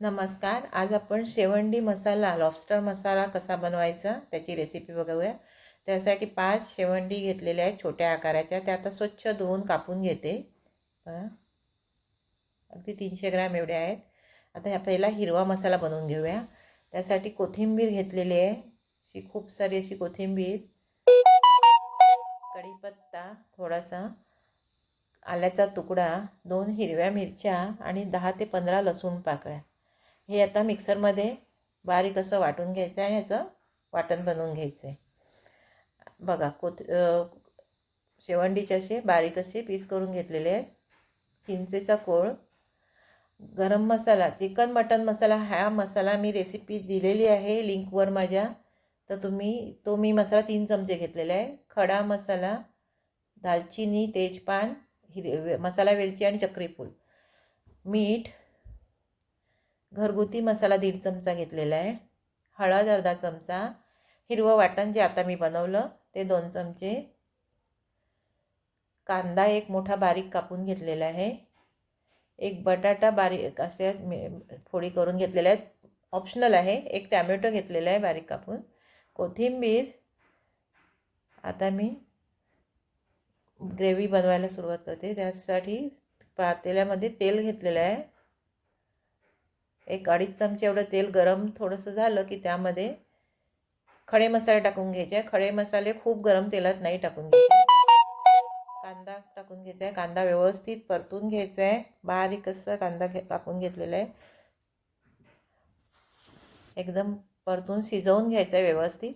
नमस्कार. आज आपण शेवंडी मसाला लॉबस्टर मसाला कसा बनवायचा त्याची रेसिपी बघूया. त्यासाठी पाच शेवंडी घेतलेल्या आहेत छोट्या आकाराच्या. त्या आता स्वच्छ धुवून कापून घेते. अगदी तीनशे ग्रॅम एवढ्या आहेत. आता ह्या पहिला हिरवा मसाला बनवून घेऊया. त्यासाठी कोथिंबीर घेतलेली आहे. अशी खूप सारी अशी कोथिंबीर. कढीपत्ता थोडासा. आल्याचा तुकडा. दोन हिरव्या मिरच्या आणि दहा ते पंधरा लसूण पाकळ्या. हे आता मिक्सरमध्ये बारीक असं वाटून घ्यायचं आहे आणि याचं वाटण बनवून घ्यायचं आहे बघा कोथ शेवंडीचे असे बारीक असे पीस करून घेतलेले आहेत. चिंचेचा कोळ गरम मसाला चिकन मटन मसाला हा मसाला मी रेसिपी दिलेली आहे लिंकवर माझ्या. तर तुम्ही तो मी मसाला तीन चमचे घेतलेला आहे. खडा मसाला दालचिनी तेजपान हिरे मसाला वेलची आणि चक्रीफूल. मीठ घरगुती मसाला दीड चमचा घेतलेला आहे. हळद अर्धा चमचा. हिरवं वाटण जे आता मी बनवलं ते दोन चमचे. कांदा एक मोठा बारीक कापून घेतलेला आहे. एक बटाटा बारीक असे मी- फोडी करून घेतलेल्या आहेत. ऑप्शनल आहे. एक टॅमॅटो घेतलेला आहे बारीक कापून. कोथिंबीर. आता मी ग्रेव्ही बनवायला सुरुवात करते. त्यासाठी पातेल्यामध्ये तेल घेतलेलं आहे. एक अडीच चमचे एवढं तेल गरम थोडंसं झालं की त्यामध्ये खडे मसाले टाकून घ्यायचे. खडे मसाले खूप गरम तेलात नाही टाकून घ्यायचे. कांदा टाकून घ्यायचा आहे कांदा व्यवस्थित परतून घ्यायचा आहे बारीक असं कांदा घे कापून घेतलेला आहे एकदम परतून शिजवून घ्यायचं आहे व्यवस्थित.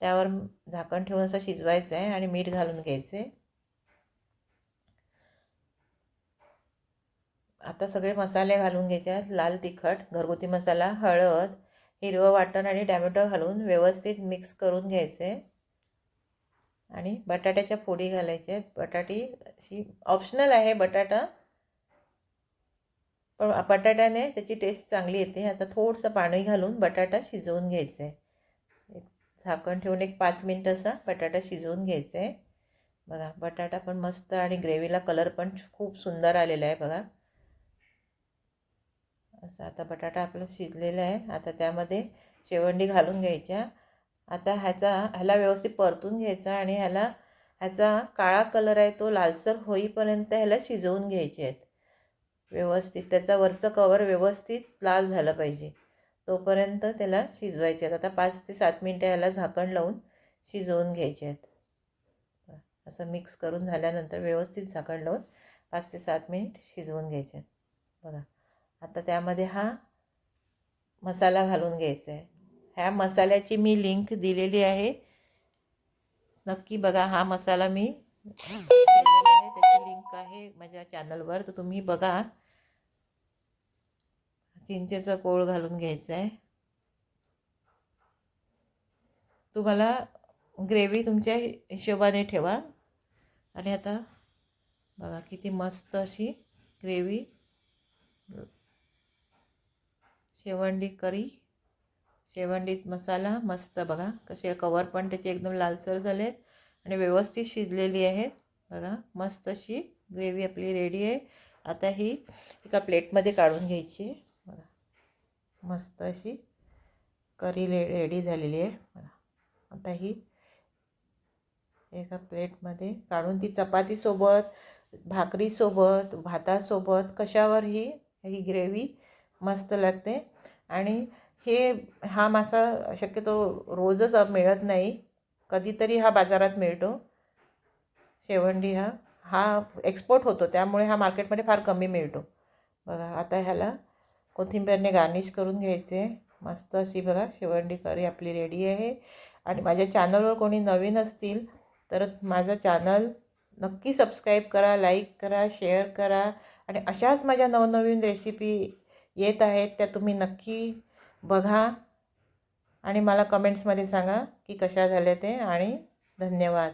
त्यावर झाकण ठेवून असं शिजवायचं आहे आणि मीठ घालून घ्यायचं आहे आता सगळे मसाले घालून घ्यायचे आहेत लाल तिखट घरगुती मसाला हळद हिरवं वाटण आणि टॅमॅटो घालून व्यवस्थित मिक्स करून घ्यायचे. आणि बटाट्याच्या फोडी घालायच्या आहेत बटाटी अशी ऑप्शनल आहे बटाटा पण बटाट्याने त्याची टेस्ट चांगली येते. आता थोडंसं पाणी घालून बटाटा शिजवून घ्यायचं. आहे झाकण ठेवून एक पाच मिनटं असा बटाटा शिजवून घ्यायचा. आहे बघा बटाटा पण मस्त आणि ग्रेव्हीला कलर पण खूप सुंदर आलेला आहे बघा. असं आता बटाटा आपलं शिजलेला आहे. आता त्यामध्ये शेवंडी घालून घ्यायच्या. आता ह्याचा ह्याला व्यवस्थित परतून घ्यायचा आणि ह्याला ह्याचा काळा कलर आहे तो लालसर होईपर्यंत ह्याला शिजवून घ्यायचे आहेत. व्यवस्थित त्याचा वरचं कवर व्यवस्थित लाल झालं पाहिजे. तोपर्यंत त्याला शिजवायचे आहेत. आता पाच ते सात मिनटं ह्याला झाकण लावून शिजवून घ्यायचे आहेत. असं मिक्स करून झाल्यानंतर व्यवस्थित झाकण लावून पाच ते सात मिनिट शिजवून घ्यायचे आहेत. बघा. आता त्यामध्ये हा मसाला घालून घ्यायचा आहे ह्या मसाल्याची मी लिंक दिलेली आहे. नक्की बघा हा मसाला मी आहे. त्याची लिंक आहे माझ्या चॅनलवर तर तुम्ही बघा. चिंचेचा कोळ घालून घ्यायचा आहे तुम्हाला ग्रेव्ही तुमच्या हिशोबाने ठेवा. आणि आता बघा किती मस्त अशी ग्रेव्ही शेवंडी करी. शेवंडीत मसाला मस्त बघा. कसे कवर पण त्याचे एकदम लालसर झालेत आणि व्यवस्थित शिजलेली आहेत. बघा मस्त अशी ग्रेव्ही आपली रेडी आहे. आता ही एका प्लेटमध्ये काढून घ्यायची. आहे बघा मस्त अशी करी ले रेडी झालेली आहे. बघा आता ही एका प्लेटमध्ये काढून ती चपातीसोबत भाकरीसोबत भातासोबत कशावर ही ही ग्रेव्ही मस्त लागते. आणि हे हा मासा शक्यतो रोजच मिळत नाही. कधीतरी हा बाजारात मिळतो. शेवंडी हा हा एक्सपोर्ट होतो. त्यामुळे हा मार्केटमध्ये फार कमी मिळतो. बघा आता ह्याला कोथिंबीरने गार्निश करून घ्यायचे. मस्त अशी बघा शेवंडी करी आपली रेडी आहे. आणि माझ्या चॅनलवर कोणी नवीन असतील तर माझं चॅनल नक्की सबस्क्राईब करा लाईक करा शेअर करा. आणि अशाच माझ्या नवनवीन रेसिपी येत आहेत त्या तुम्ही नक्की बघा आणि मला कमेंट्समध्ये सांगा की कशा झाल्या ते आणि धन्यवाद.